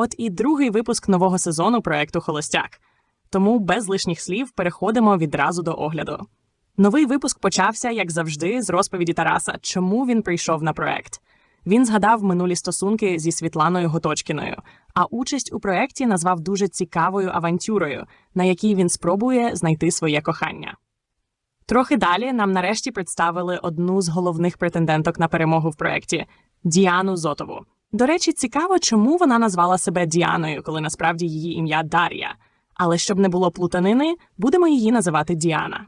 От і другий випуск нового сезону проекту Холостяк. Тому без лишніх слів переходимо відразу до огляду. Новий випуск почався, як завжди, з розповіді Тараса, чому він прийшов на проект. Він згадав минулі стосунки зі Світланою Готочкіною, а участь у проекті назвав дуже цікавою авантюрою, на якій він спробує знайти своє кохання. Трохи далі нам нарешті представили одну з головних претенденток на перемогу в проєкті Діану Зотову. До речі, цікаво, чому вона назвала себе Діаною, коли насправді її ім'я Дар'я. Але щоб не було плутанини, будемо її називати Діана.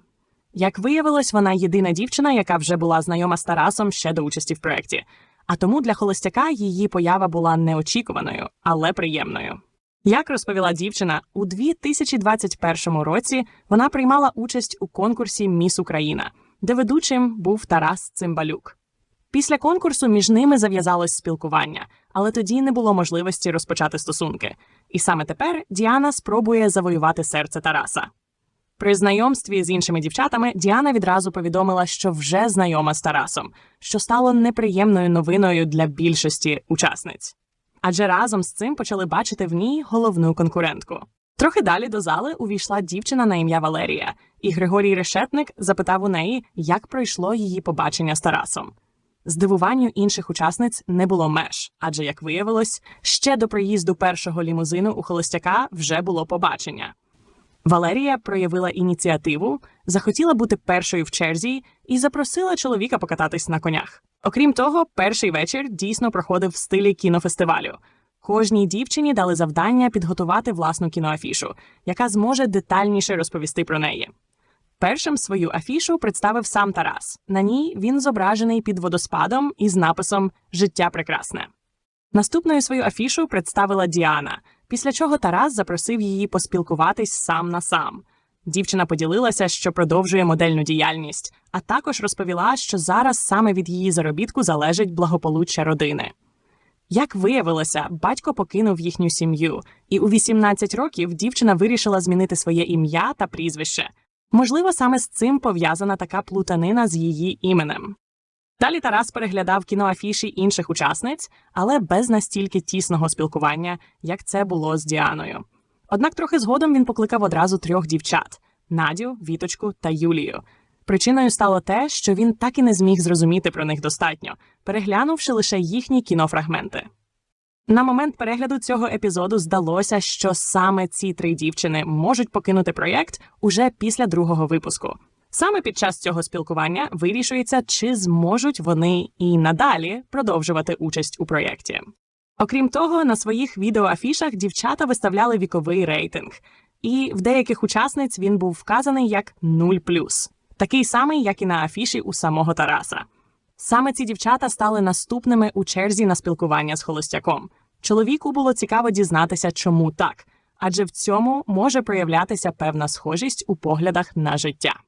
Як виявилось, вона єдина дівчина, яка вже була знайома з Тарасом ще до участі в проєкті. А тому для холостяка її поява була неочікуваною, але приємною. Як розповіла дівчина, у 2021 році вона приймала участь у конкурсі Міс Україна, де ведучим був Тарас Цимбалюк. Після конкурсу між ними зав'язалось спілкування, але тоді не було можливості розпочати стосунки. І саме тепер Діана спробує завоювати серце Тараса. При знайомстві з іншими дівчатами Діана відразу повідомила, що вже знайома з Тарасом, що стало неприємною новиною для більшості учасниць. Адже разом з цим почали бачити в ній головну конкурентку. Трохи далі до зали увійшла дівчина на ім'я Валерія, і Григорій Решетник запитав у неї, як пройшло її побачення з Тарасом. Здивуванню інших учасниць не було меж, адже, як виявилось, ще до приїзду першого лімузину у холостяка вже було побачення. Валерія проявила ініціативу, захотіла бути першою в черзі і запросила чоловіка покататись на конях. Окрім того, перший вечір дійсно проходив в стилі кінофестивалю. Кожній дівчині дали завдання підготувати власну кіноафішу, яка зможе детальніше розповісти про неї. Першим свою афішу представив сам Тарас. На ній він зображений під водоспадом із написом Життя прекрасне. Наступною свою афішу представила Діана, після чого Тарас запросив її поспілкуватись сам на сам. Дівчина поділилася, що продовжує модельну діяльність, а також розповіла, що зараз саме від її заробітку залежить благополуччя родини. Як виявилося, батько покинув їхню сім'ю, і у 18 років дівчина вирішила змінити своє ім'я та прізвище. Можливо, саме з цим пов'язана така плутанина з її іменем. Далі Тарас переглядав кіноафіші інших учасниць, але без настільки тісного спілкування, як це було з Діаною. Однак трохи згодом він покликав одразу трьох дівчат Надю, Віточку та Юлію. Причиною стало те, що він так і не зміг зрозуміти про них достатньо, переглянувши лише їхні кінофрагменти. На момент перегляду цього епізоду здалося, що саме ці три дівчини можуть покинути проєкт уже після другого випуску. Саме під час цього спілкування вирішується, чи зможуть вони і надалі продовжувати участь у проєкті. Окрім того, на своїх відеоафішах дівчата виставляли віковий рейтинг, і в деяких учасниць він був вказаний як 0+, такий самий, як і на афіші у самого Тараса. Саме ці дівчата стали наступними у черзі на спілкування з холостяком. Чоловіку було цікаво дізнатися, чому так, адже в цьому може проявлятися певна схожість у поглядах на життя.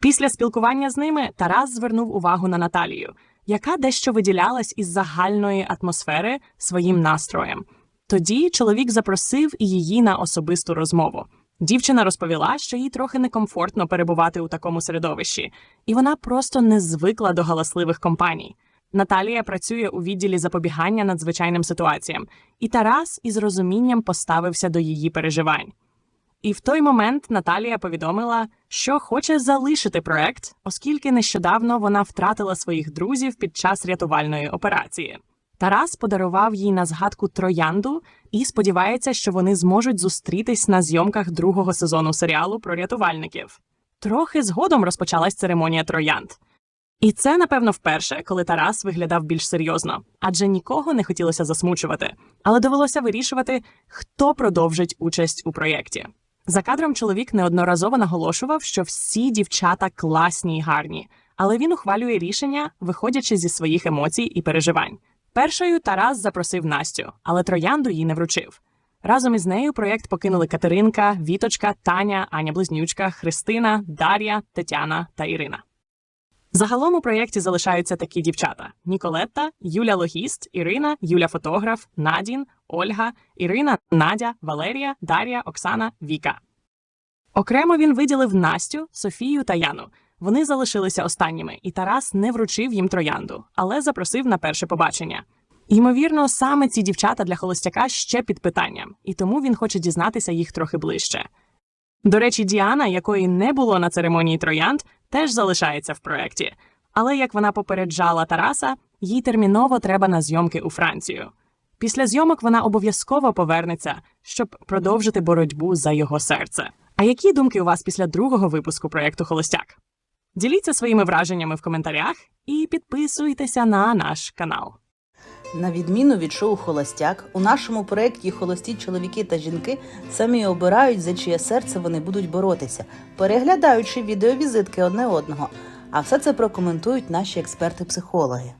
Після спілкування з ними Тарас звернув увагу на Наталію, яка дещо виділялась із загальної атмосфери своїм настроєм. Тоді чоловік запросив її на особисту розмову. Дівчина розповіла, що їй трохи некомфортно перебувати у такому середовищі, і вона просто не звикла до галасливих компаній. Наталія працює у відділі запобігання надзвичайним ситуаціям, і Тарас із розумінням поставився до її переживань. І в той момент Наталія повідомила, що хоче залишити проект, оскільки нещодавно вона втратила своїх друзів під час рятувальної операції. Тарас подарував їй на згадку троянду і сподівається, що вони зможуть зустрітись на зйомках другого сезону серіалу про рятувальників. Трохи згодом розпочалась церемонія троянд. І це, напевно, вперше, коли Тарас виглядав більш серйозно, адже нікого не хотілося засмучувати, але довелося вирішувати, хто продовжить участь у проєкті. За кадром чоловік неодноразово наголошував, що всі дівчата класні й гарні, але він ухвалює рішення, виходячи зі своїх емоцій і переживань. Першою Тарас запросив Настю, але троянду їй не вручив. Разом із нею проєкт покинули Катеринка, Віточка, Таня, Аня Близнючка, Христина, Дар'я, Тетяна та Ірина. Загалом у проєкті залишаються такі дівчата: Ніколетта, Юля Логіст, Ірина, Юля Фотограф, Надін, Ольга, Ірина, Надя, Валерія, Дар'я, Оксана, Віка. Окремо він виділив Настю, Софію та Яну. Вони залишилися останніми, і Тарас не вручив їм троянду, але запросив на перше побачення. Ймовірно, саме ці дівчата для холостяка ще під питанням, і тому він хоче дізнатися їх трохи ближче. До речі, Діана, якої не було на церемонії троянд, теж залишається в проєкті. Але як вона попереджала Тараса, їй терміново треба на зйомки у Францію. Після зйомок вона обов'язково повернеться, щоб продовжити боротьбу за його серце. А які думки у вас після другого випуску проєкту Холостяк? Діліться своїми враженнями в коментарях і підписуйтеся на наш канал. На відміну від шоу Холостяк, у нашому проєкті холості чоловіки та жінки самі обирають, за чиє серце вони будуть боротися, переглядаючи відеовізитки одне одного. А все це прокоментують наші експерти-психологи.